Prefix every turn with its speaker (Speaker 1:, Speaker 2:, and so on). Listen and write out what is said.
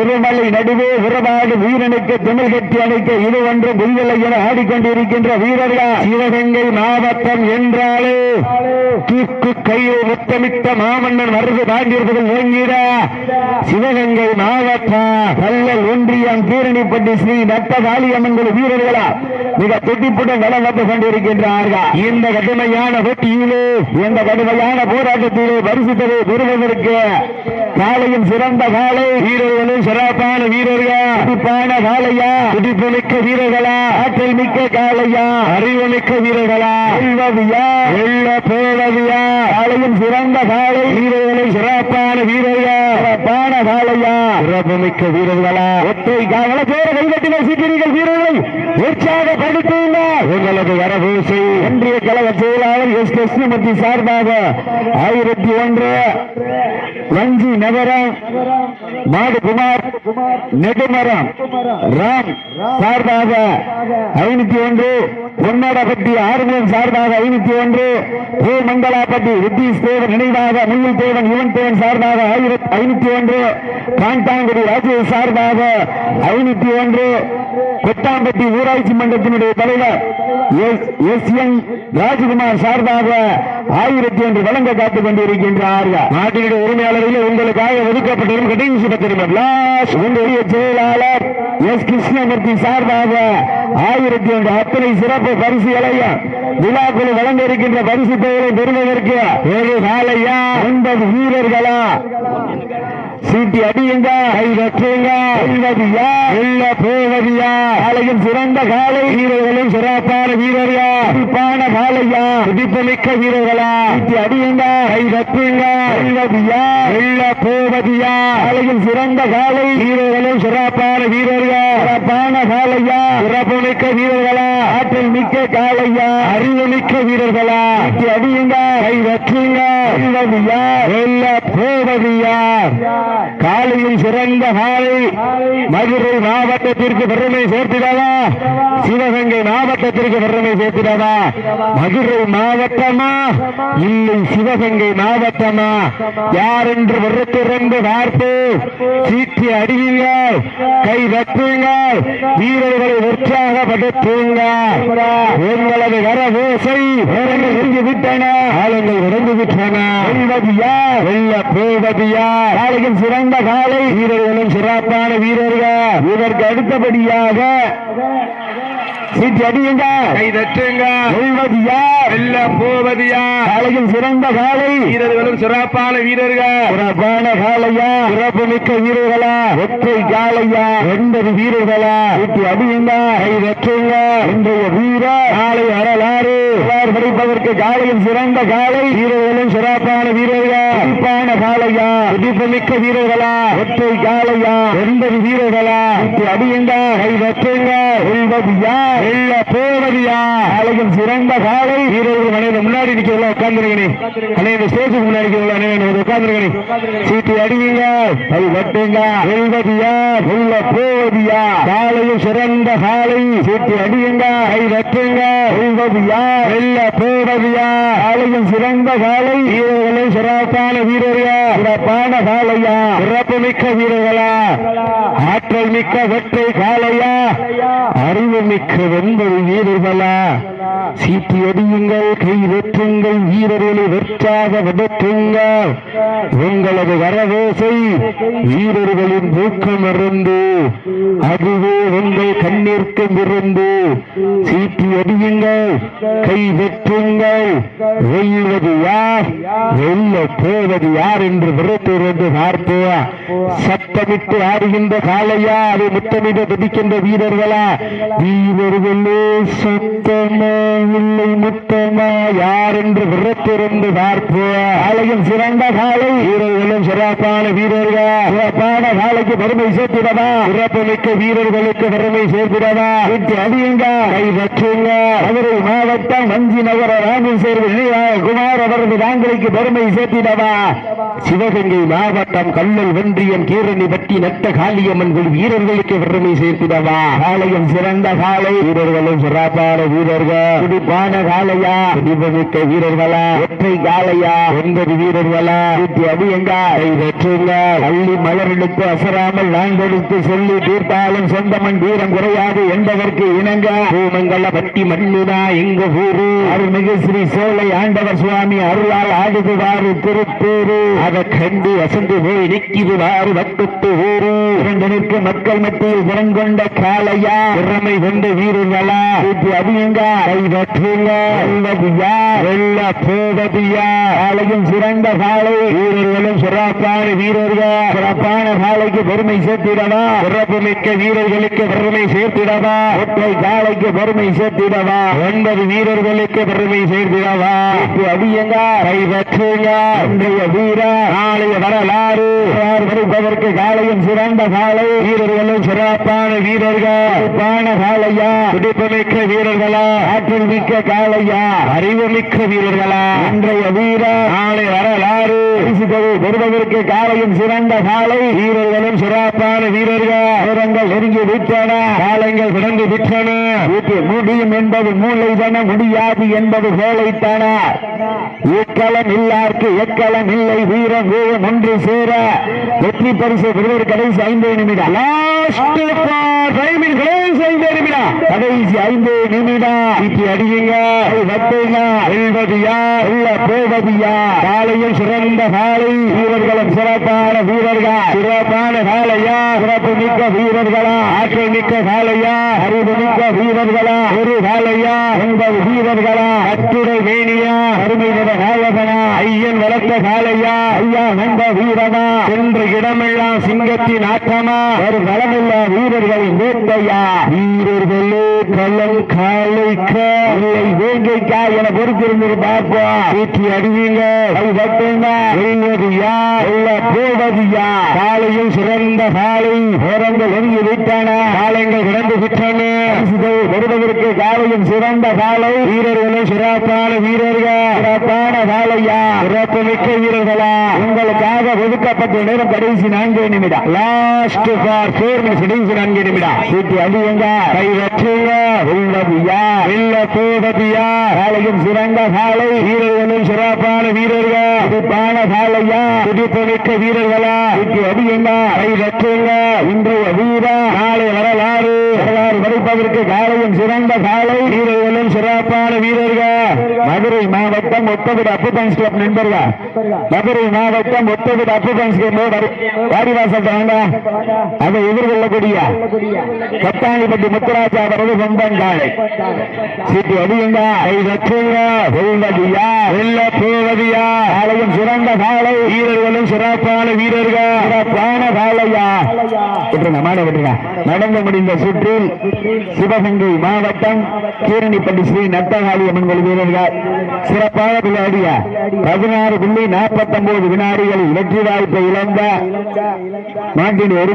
Speaker 1: இருமலை நடுவே உறவாடு வீரனுக்கு திமிழ் கட்டி அணைக்க இது ஒன்று புயலை என ஆடிக்கொண்டிருக்கின்ற வீரர்கள்? சிவகங்கை மாவட்டம் என்றாலே தூக்கு கையை முத்தமிட்ட மாமன்னன் மருந்து தாண்டியிருப்பதில் ஓங்கிட. சிவகங்கை மாவட்டம் கல்லல் ஒன்றியம் பீரணிப்பட்டி ஸ்ரீ நட்ட வீரர்களா? மிக துட்டிப்புடன் வளம் வந்து கொண்டிருக்கின்றார்கள். இந்த கடுமையான போட்டியிலே இந்த கடுமையான போராட்டத்திலே பரிசுத்தலை பெறுவதற்கு காலையும் சிறந்த காலை வீரர்களே சிறப்பான வீரர்களா? துடிப்பான காலையா துடிப்பு மிக்க வீரர்களா? ஆற்றல் மிக்க காலையா அறிவு மிக்க வீரர்களா? வெல்வதியா வெல்ல போவதியா காலையும் சிறந்த காலை வீரர்களை சிறப்பு சிறப்பான வீரர்கள் சிறப்பான காலையா சிறப்பு மிக்க வீரர்களா? ஒற்றை காவல பேர கைகட்டி வசிக்கிறீர்கள் வீரர்களை. உற்சாகப்படுத்துங்க உங்களது வரபூசை ஒன்றிய கழக செயலாளர் எஸ் கிருஷ்ணமூர்த்தி சார்பாக ஆயிரத்தி ஒன்று. வஞ்சி நகரம் மாடுகுமார் நெடுமரம் ராம் சார்பாக ஐநூத்தி ஒன்று. பொன்னடப்பட்டி ஆறுமுகம் சார்பாக ஐநூத்தி ஒன்று. பூமங்கலாப்பட்டி வித்தீஷ் தேவன் நினைவாக முள்ளில் தேவன் யுவன் தேவன் சார்பாக ஆயிரத்தி ஐநூத்தி ஒன்று காண்டாங்குடி ராஜேஷ் சார்பாக ஐநூத்தி ஒன்று கொட்டாம்பட்டி ஊராட்சி மன்றத்தினுடைய தலைவர் எஸ் என் ராஜ்குமார் சார்பாக ஆயிரத்தி ஒன்று வழங்க காத்துக் கொண்டிருக்கின்றார்கள். நாட்டினுடைய உரிமையாளர்கள் உங்களுக்காக ஒதுக்கப்பட்டிருக்கும் கடைசி பத்திரிகை உங்களுடைய செயலாளர் எஸ் கிருஷ்ணமூர்த்தி சார்பாக ஆயிரத்தி ஒன்று அத்தனை சிறப்பு பரிசுகளையும் விழாக்குழு வழங்க இருக்கின்ற பரிசு தொகைகளை பெறுவதற்கு ஏழு நாளையா? ஒன்பது வீரர்களா? சீட்டி அடியுங்க. கை வெற்றுங்க வெல்வதியா? வெல்ல போவதியா? காலையும் சிறந்த காலை. வீரர்களும் சிறப்பான வீரர்களா துடிப்பான காலையா? துடிப்பு வீரர்களா? சீட்டி அடியுங்க. கை வெற்றுங்க வெல்வதியா? வெல்ல போவதியா? காலையும் சிறந்த காலை. வீரர்களும் சிறப்பான வீரர்கள் சிறப்பான காலையா? சிறப்பு மிக்க வீரர்களா? ஆற்றல் மிக்க காலையா? அறிவு மிக்க வீரர்களா? சீட்டி அடியுங்க. கை வெற்றுங்க வெல்வதியா? வெல்ல போவதியா? காலையில் சிறந்த காலை மதுரை மாவட்டத்திற்கு பெருமை சேர்த்திடவா? சிவகங்கை மாவட்டத்திற்கு பெருமை சேர்த்திடவா? மதுரை மாவட்டமா? இல்லை சிவகங்கை மாவட்டமா? யார் என்று வெறுத்திறந்து பார்த்து சீட்டி அடியுங்கள். கை வெட்டுங்கள் வீரர்களை உற்சாகப்படுத்துங்கள் உங்களது வரவோசை இறங்கி விட்டன. ஆளுங்கள் இறந்து விட்டன. வெல்வதியா வெல்ல போவதியா சிறந்த காலை வீரர்களும் சிறப்பான வீரர்கள். இதற்கு அடுத்தபடியாக சீட்டி அடியுங்க
Speaker 2: கை தட்டுங்க. வெல்ல
Speaker 1: காலையில் சிறந்த காலை.
Speaker 2: வீரர்களும் சிறப்பான வீரர்கள்.
Speaker 1: சிறப்பான காலையா. சிறப்பு மிக்க வீரர்களா. ஒற்றை காலையா. ஒன்பது வீரர்களா. சீட்டி அடியுங்க. கை வெற்றுங்க இன்றைய வீர. காலை வரலாறு. வரலாறு படிப்பதற்கு காலையில் சிறந்த காலை. வீரர்களும் சிறப்பான வீரர்களா? சிறப்பான காலையா? துடிப்பு மிக்க வீரர்களா? ஒற்றை காலையா? ஒன்பது வீரர்களா? சீட்டி அடியுங்க கை வெற்றுங்க வெல்வதியா? வெல்ல போவதியா? காலையில் சிறந்த காலை. வீரர்கள் மனைவி முன்னாடி நிக்கிறவங்கள? உட்கார்ந்துருக்கணி அனைவரும் ஸ்டேஜுக்கு முன்னாடி அனைவரும் உட்கார்ந்துருக்கணி சீட்டு அடியுங்க. கை வெட்டுங்க வெல்வதியா? வெல்ல போவதியா? காலையில் சிறந்த காலை. சீட்டு அடியுங்க. கை வெட்டுங்க வெல்வதியா? வெல்ல போவதியா காலையில் சிறந்த காலை வீரர்களே சிறப்பான வீரர்களா சிறப்பான காலையா? சிறப்பு மிக்க வீரர்களா? ஆற்றல் மிக்க வெற்றை காலையா? அறிவு மிக்க வெண்பது வீரர்களா? சீட்டி அடியுங்கள் கை வெற்றுங்கள் வீரர்களை வெற்றாக விடற்றுங்கள். உங்களது வரவேசை வீரர்களின் ஊக்கம் இருந்து அதுவே உங்கள் கண்ணிற்கும் இருந்து சீட்டி அடியுங்கள் கை வெற்றுங்கள் வெல்வது யார்? வெல்ல போவது யார் என்று விரட்டிருந்து பார்ப்போம்? சத்தமிட்டு ஆடுகின்ற காலையா அதை முத்தமிட துடிக்கின்ற வீரர்களா? வீரர்களே சத்தமா இல்லை முத்தமா? யார் என்று விரத்திருந்து பார்ப்போம் காலையும் சிறந்த காலை வீரர்களும் சிறப்பான வீரர்கள்? சிறப்பான காலைக்கு பெருமை சேர்த்திடவா? சிறப்பு மிக்க வீரர்களுக்கு பெருமை சேர்த்திடவா? வீட்டு அடியுங்க? கை வச்சுங்க. மதுரை மாவட்டம் வஞ்சி நகர ராமேஸ்வரம் நினைவாக குமார் அவரது நாங்களுக்கு பெருமை சேர்த்திடவா? சிவகங்கை மாவட்டம் கல்லல் ஒன்றியம் கீரணி பட்டி நட்ட காளியம்மன் குழு வீரர்களுக்கு பெருமை சேர்த்திடவா? காலையும் சிறந்த காலை வீரர்களும் சிறப்பான வீரர்கள். துடிப்பான காளையா? துடிப்புமிக்க வீரர்களா? ஒற்றை காளையா? ஒன்பது வீரர்களா? கூட்டி அடியுங்க வெற்றுங்க. அள்ளி மலரெடுத்து அசராமல் நான் கொடுத்து சொல்லி தீர்த்தாலும் சொந்தமன் வீரம் குறையாது என்பதற்கு இணங்க. பூமங்கல பட்டி மண்ணுதா எங்க ஊரு அருள்மிகு ஸ்ரீ சோலை ஆண்டவர் சுவாமி அருளால் ஆடுதுவாறு திருப்பூரு அதை கண்டு வசந்து போய் நிற்கிதுவாறு வட்டுத்து ஊரு இரண்டு நிற்க மக்கள் மத்தியில் திறங்கொண்ட காலையா திறமை கொண்ட வீரர்களா? கூட்டி அடியுங்க கைவற்றுங்க. வெல்ல போவதியா காளையும் சிறந்த காலை வீரர்களும் சிறப்பான வீரர்கள். சிறப்பான காலைக்கு பெருமை சேர்த்திடவா? சிறப்பு மிக்க வீரர்களுக்கு பெருமை சேர்த்திடவா? ஒற்றை காலைக்கு பெருமை சேர்த்திடவா? ஒன்பது வீரர்களுக்கு பெருமை சேர்த்திடவா? கூட்டி அடியுங்க கைவற்றுங்க. இன்றைய வீரா நாளைய வரலாறு. வரலாறு படிப்பதற்கு காளையும் சிறந்த காலை. வீரர்களும் சிறப்பான வீரர்கள். சிறப்பான துடிப்புமிக்க வீரர்களா. ஆற்றல் மிக்க காளையா அறிவு மிக்க வீரர்களா. இன்றைய வீரா நாளை வரலாறு. பரிசுத்தொகை பெறுவதற்கு காலையும் சிறந்த காளை வீரர்களும் சிறப்பான வீரர்கள். வீரங்கள் நெருங்கி விட்டன. காலங்கள் கடந்து விட்டன. வீட்டு முடியும் என்பது மூளை தன முடியாது என்பது கோழைத்தன எக்களம் இல்லார்க்கு எக்களம் இல்லை. வீரம் வீரம் ஒன்று சேர. வெற்றி பரிசு பெறுவது கடைசி ஐந்து நிமிடம். கடைசி ஐந்து நிமிடம். இப்படி அடியுங்க வட்டுங்க வெல்வதியா வெல்ல போவதியா காலையில் சிறந்த காலை வீரர்களும் சிறப்பான வீரர்கள் சிறப்பான காலையா சிறப்பு மிக்க வீரர்களா ஆற்றல் மிக்க காலையா அறிவு மிக்க வீரர்களா ஒரு காலையா உங்கள் வீரர்களா அத்துடை மேனியா அருமை நிற நாயகனா ஐயன் வளர்த்த காலையா ஐயா நம்ப வீரனா சென்று இடமெல்லாம் சிங்கத்தின் ஆக்கமா ஒரு நலமில்ல வீரர்கள் வேட்டையா? வீரர்களே களம் காலைக்க இல்லை வேங்கைக்கா என பொறுத்திருந்து பார்ப்போம் வீட்டி அடிவீங்க கை தட்டுங்க வெல்வது யார் வெல்ல போவது யார் காலையில் சிறந்த காலை நேரங்கள் நெருங்கி விட்டன. காலங்கள் கடந்து விட்டன. வருவதற்கு பெறுவதற்கு காலையும் சிறந்த காலை வீரர்களே சிறப்பான வீரர்கள். மிக்க வீரர்களா? உங்களுக்காக ஒதுக்கப்பட்ட நேரம் கடைசி நான்கு நிமிடம். லாஸ்ட் ஃபார் ஃபோர் மினிட்ஸ் கடைசி நான்கு நிமிடம். வீட்டு அடியுங்க. கை வச்சுங்க வெல்லதியா வெல்ல போவதியா காலையும் சிறந்த காலை. வீரர்களும் சிறப்பான வீரர்கள். துடிப்பான காலையா? துடிப்பு மிக்க வீரர்களா? வீட்டு அடியுங்க. கை வச்சுங்க இன்றைய வீரா நாளை வரலாறு. வரலாறு படிப்பதற்கு காலையும் சிறந்த காலை. வீரர்களும் சிறப்பான வீரர்கள். மதுரை மாவட்டம் ஒத்தவிட அப்புபன்ஸ் கிளப் நண்பர்கள். மதுரை மாவட்டம் ஒத்தவிட அப்புபன்ஸ் கிளப் வாடிவாசல் தாங்க அதை எதிர்கொள்ளக்கூடிய பத்தாங்கிப்பட்டி முத்துராஜா அவரது சொந்தம் காலை. சீட்டு அடியுங்க. கை வச்சுங்க வெல்வதியா? போவதியா? காலையும் சிறந்த காலை. வீரர்களும் சிறப்பான வீரர்கள். சிறப்பான காலையா? விட்டுருங்க மாட விட்டுருங்க. நடந்து முடிந்த சுற்றில் சிவகங்கை மாவட்டம் கீரணிப்பட்டி ஸ்ரீ நத்தகாளி அம்மன் கோயில் வீரர்கள் சிறப்பாக விளையாடிய பதினாறு புள்ளி நாற்பத்தி ஒன்பது வினாடிகளில் வெற்றி வாய்ப்பை இழந்த மாட்டின் ஒரு